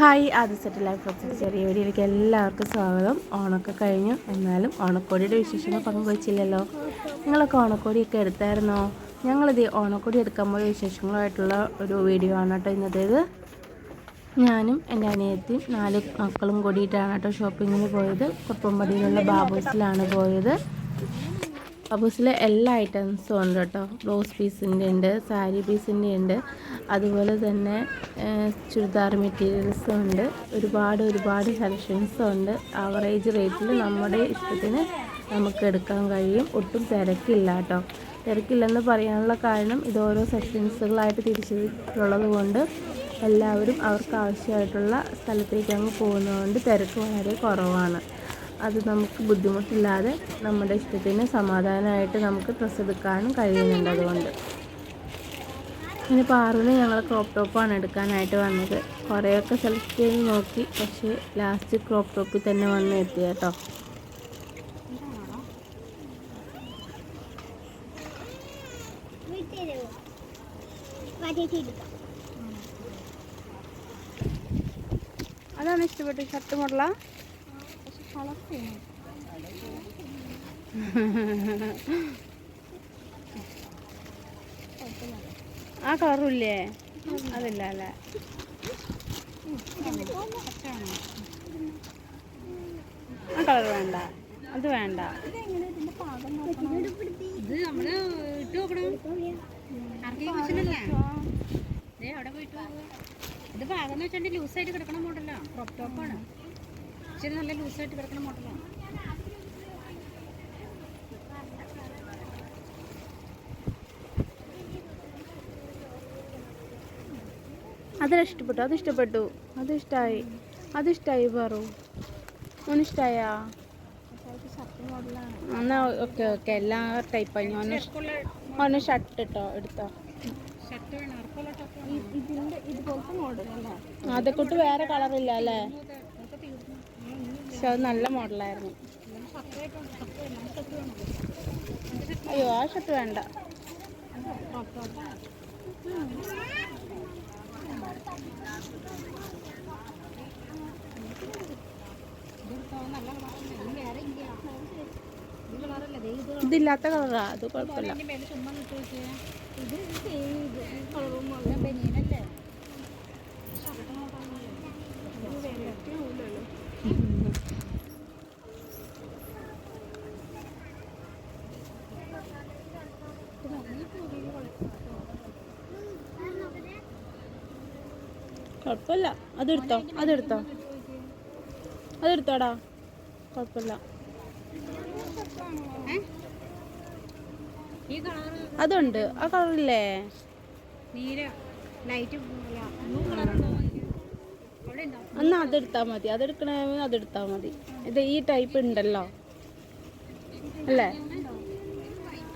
Hi ആദ്യ set life ചെറിയ വീഡിയോയിലേക്ക് എല്ലാവർക്കും സ്വാഗതം. ഓണമൊക്കെ കഴിഞ്ഞു. എന്നാലും ഓണക്കോടിയുടെ വിശേഷങ്ങൾ പങ്കുവച്ചില്ലല്ലോ. നിങ്ങളൊക്കെ ഓണക്കോടിയൊക്കെ എടുത്തായിരുന്നോ? ഞങ്ങളിത് ഓണക്കോടി എടുക്കുമ്പോൾ വിശേഷങ്ങളുമായിട്ടുള്ള ഒരു വീഡിയോ ആണ് കേട്ടോ ഇന്നത്തേത്. ഞാനും എന്റെ അനിയത്തിയും നാല് മക്കളും കൂടിയിട്ടാണ് കേട്ടോ ഷോപ്പിങ്ങിന് പോയത്. കുറുപ്പമ്പടിയിലുള്ള ബാബൂസിലാണ് പോയത്. ബാബൂസിലെ എല്ലാ ഐറ്റംസും ഉണ്ട് കേട്ടോ. ബ്ലൗസ് പീസിന്റെ ഉണ്ട് സാരി പീസിന്റെ ഉണ്ട്. അതുപോലെ തന്നെ ചുരിദാർ മെറ്റീരിയൽസും ഉണ്ട്. ഒരുപാട് ഒരുപാട് സെലക്ഷൻസും ഉണ്ട്. ആവറേജ് റേറ്റിൽ നമ്മുടെ ഇഷ്ടത്തിന് നമുക്ക് എടുക്കാൻ കഴിയും. ഒട്ടും തിരക്കില്ല കേട്ടോ. തിരക്കില്ലെന്ന് പറയാനുള്ള കാരണം ഇത് ഓരോ സെക്ഷൻസുകളായിട്ട് തിരിച്ചിട്ടുള്ളത് കൊണ്ട് എല്ലാവരും അവർക്ക് ആവശ്യമായിട്ടുള്ള സ്ഥലത്തേക്ക് അങ്ങ് പോകുന്നതുകൊണ്ട് തിരക്ക് വളരെ കുറവാണ്. അത് നമുക്ക് ബുദ്ധിമുട്ടില്ലാതെ നമ്മുടെ ഇഷ്ടത്തിന് സമാധാനമായിട്ട് നമുക്ക് ഡ്രസ്സ് എടുക്കാനും കഴിയുന്നുണ്ട് അതുകൊണ്ട്. ഇനി പാറുവിന് ഞങ്ങൾ ക്രോപ്പ് ടോപ്പാണ് എടുക്കാനായിട്ട് വന്നത്. കുറേയൊക്കെ സെലക്ട് ചെയ്ത് നോക്കി പക്ഷേ ലാസ്റ്റ് ക്രോപ്പ് ടോപ്പിൽ തന്നെ വന്ന് എത്തി കേട്ടോ. അതാണ് ഇഷ്ടപ്പെട്ടത് ഷർട്ട് മോഡലാ. ആ കളറില്ലേ? അതില്ല അല്ല? ആ കളർ വേണ്ട. അത് വേണ്ട. ഇത് ഭാഗം എന്ന് വെച്ചാൽ ലൂസായിട്ട് കിടക്കണം മോഡലാ. ക്രോപ്പ് ടോപ്പാണ് ഇച്ചിരി നല്ല ലൂസായിട്ട് കിടക്കണ മോഡലാ അതിൽ ഇഷ്ടപ്പെട്ടു അത് ഇഷ്ടപ്പെട്ടു അത് ഇഷ്ടമായി അത് ഇഷ്ടമായി പറു. ഓനിഷ്ടായാ എന്നാ ഓക്കെ ഓക്കെ. എല്ലാ ടൈപ്പായി ഞാൻ ഓന് ഷർട്ട് ഇട്ടോ എടുത്തോ. മോഡലല്ലേ അതെക്കൂട്ട് വേറെ കളറില്ല അല്ലേ? പക്ഷെ അത് നല്ല മോഡലായിരുന്നു അയ്യോ ആ ഷർട്ട് വേണ്ട ഇതില്ലാത്ത കളറാ അത് കുഴപ്പമില്ല ഇത് കുഴപ്പമില്ല. അതെടുത്തോ. അതെടുത്തോ. അതെടുത്തോടാ. കുഴപ്പമില്ല. അതുണ്ട്. ആ കളറില്ലേ? നീല. ലൈറ്റ് ബ്ലൂ കളറുണ്ടോ അവിടെ ഉണ്ടോ എന്നാ അതെടുത്താൽ മതി. അതെടുക്കണമെങ്കിൽ അതെടുത്താൽ മതി. ഇത് ഈ ടൈപ്പ് ഉണ്ടല്ലോ. അല്ലേ?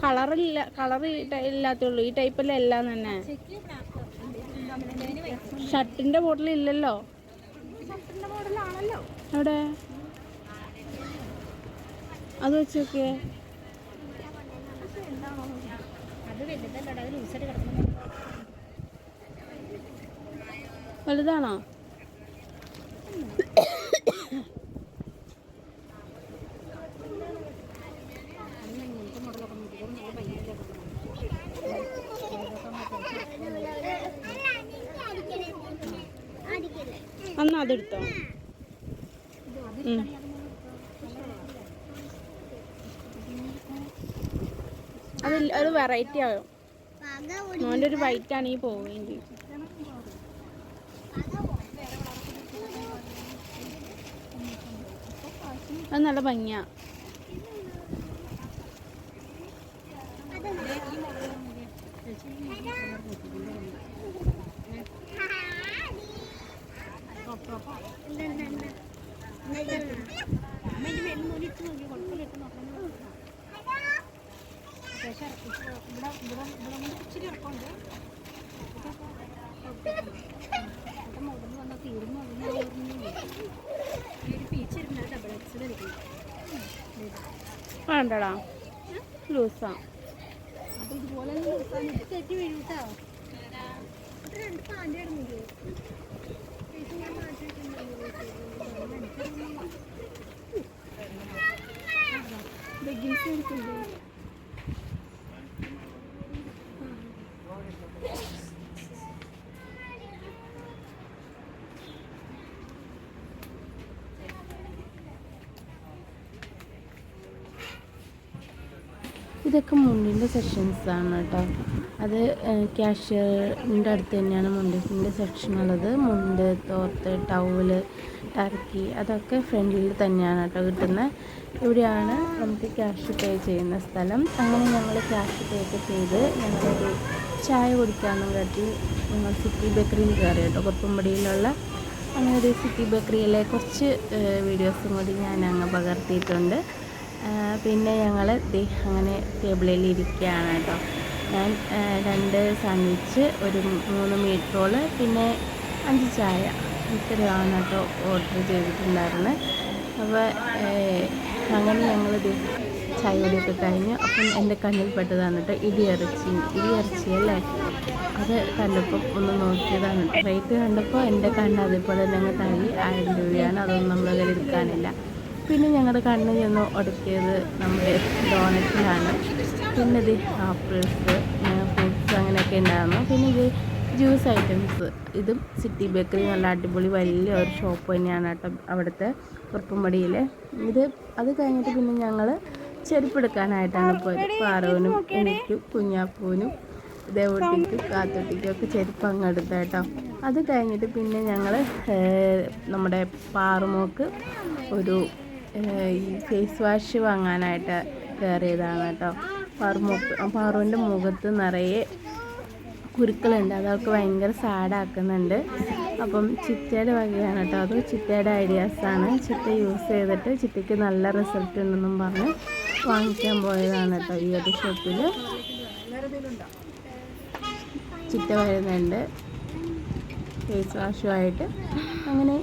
കളറില്ല കളർ ഇല്ലാത്തുള്ളൂ ഈ ടൈപ്പല്ലേ എല്ലാം തന്നെ. ഷർട്ടിന്റെ ബോട്ടിൽ ഇല്ലല്ലോ? അവിടെ അത് വെച്ച് വലുതാണോ? എന്നാ അതെടുത്തോ. അത് ഒരു വെറൈറ്റി ആവും മോന്റെ ഒരു വൈറ്റ് ആണ് ഈ പോവേണ്ടി. അത് നല്ല ഭംഗിയാ. Thank ഇതിന്റെ മേലിൽ നൂൽ ഇട്ട് നോക്കി കുഴപ്പമില്ല ഇട്ട് നോക്കണം അത്യാവശ്യം ഇറക്കി. ഇവിടെ ഇവിടെ ഇവിടെ കൊണ്ട് ഇച്ചിരി ഇറക്കമുണ്ട് വന്നാൽ തീർന്നു ഒരു ഡബിൾ എക്സൽ എടുക്കണം വേണ്ടടാ ലൂസാ അപ്പൊ ഇതുപോലെ തെറ്റി വീഴൂട്ടോ രണ്ട് പാന്റെ കിടന്നില്ലേ Thank you. ഇതൊക്കെ മുണ്ടിന്റെ സെക്ഷൻസ് ആണ് കേട്ടോ. അത് ക്യാഷ്യറിന്റെ അടുത്ത് തന്നെയാണ് മുണ്ടിന്റെ സെക്ഷൻ ഉള്ളത് മുണ്ട് തോർത്ത് ടവൽ ടർക്കി അതൊക്കെ ഫ്രണ്ടിൽ തന്നെയാണ് കേട്ടോ കിട്ടുന്നത്. ഇവിടെയാണ് നമുക്ക് ക്യാഷ് പേ ചെയ്യുന്ന സ്ഥലം. അങ്ങനെ ഞങ്ങൾ ക്യാഷ് പേ ഒക്കെ ചെയ്ത് ഞങ്ങളൊരു ചായ കുടിക്കാമെന്നും കരുതി ഞങ്ങൾ സിറ്റി ബേക്കറിയിൽ കയറി കേട്ടോ. കൊത്തുമ്പടിയിലുള്ള അങ്ങനെ ഒരു സിറ്റി ബേക്കറിയിലെ കുറച്ച് വീഡിയോസും കൂടി ഞാൻ അങ്ങ് പകർത്തിയിട്ടുണ്ട്. പിന്നെ ഞങ്ങൾ അങ്ങനെ ടേബിളിൽ ഇരിക്കുകയാണ് കേട്ടോ. ഞാൻ രണ്ട് സാൻഡ്വിച്ച് ഒരു മൂന്ന് മീറ്റ് റോൾ പിന്നെ അഞ്ച് ചായ ഇത്രയാണ് കേട്ടോ ഓർഡർ ചെയ്തിട്ടുണ്ടായിരുന്നത് അപ്പോൾ അങ്ങനെ ഞങ്ങൾ ചായ കൂടിയൊക്കെ കഴിഞ്ഞു. അപ്പം എന്റെ കണ്ണിൽ പെട്ടതാണ് കേട്ടോ ഇടിയിറച്ചി ഇടിയിറച്ചി അല്ലേ? അത് കണ്ടപ്പോൾ ഒന്ന് നോക്കിയതാണ്. റേറ്റ് കണ്ടപ്പോൾ എന്റെ കണ്ണ് അതേപോലെ തന്നെ തള്ളി. ആയിരം രൂപയാണ്. അതൊന്നും നമ്മൾ എടുക്കാനില്ല. പിന്നെ ഞങ്ങളുടെ കണ്ണ് ചെന്ന് ഉടക്കിയത് നമ്മുടെ ഡോണറ്റിലാണ്. പിന്നെ ഇത് ആപ്പിൾസ് ഫ്രൂട്ട്സ് അങ്ങനെയൊക്കെ ഉണ്ടായിരുന്നു. പിന്നെ ഇത് ജ്യൂസ് ഐറ്റംസ് ഇതും സിറ്റി ബേക്കറി നല്ല അടിപൊളി വലിയ ഒരു ഷോപ്പ് തന്നെയാണ് കേട്ടോ അവിടുത്തെ കുറുപ്പുംപടിയിൽ ഇത് അത് കഴിഞ്ഞിട്ട് പിന്നെ ഞങ്ങൾ ചെരുപ്പെടുക്കാനായിട്ടാണ് പോയത്. പാറവനും എനിക്കും കുഞ്ഞാപ്പൂനും ദേവട്ടിക്കും കാത്തൊട്ടിക്കും ഒക്കെ ചെരുപ്പ് അങ്ങ് എടുത്തേട്ടോ അത് കഴിഞ്ഞിട്ട് പിന്നെ ഞങ്ങൾ നമ്മുടെ പാറുമോക്ക് ഒരു ഈ ഫേസ് വാഷ് വാങ്ങാനായിട്ട് കയറിയതാണ് കേട്ടോ. പാറുമോക്ക് പാറുവിന്റെ മുഖത്ത് നിറയെ കുരുക്കളുണ്ട്. അതൊക്കെ ഭയങ്കര സാഡാക്കുന്നുണ്ട് അപ്പം ചിറ്റയുടെ വകയാണ് കേട്ടോ. അത് ചിറ്റയുടെ ഐഡിയാസാണ് ചിറ്റ യൂസ് ചെയ്തിട്ട് ചിറ്റയ്ക്ക് നല്ല റിസൾട്ട് ഉണ്ടെന്നും പറഞ്ഞ് വാങ്ങിക്കാൻ പോയതാണ് കേട്ടോ ഈ ഒരു ഷോപ്പിൽ ചിറ്റ വരുന്നുണ്ട്. ഫേസ് വാഷുമായിട്ട് അങ്ങനെ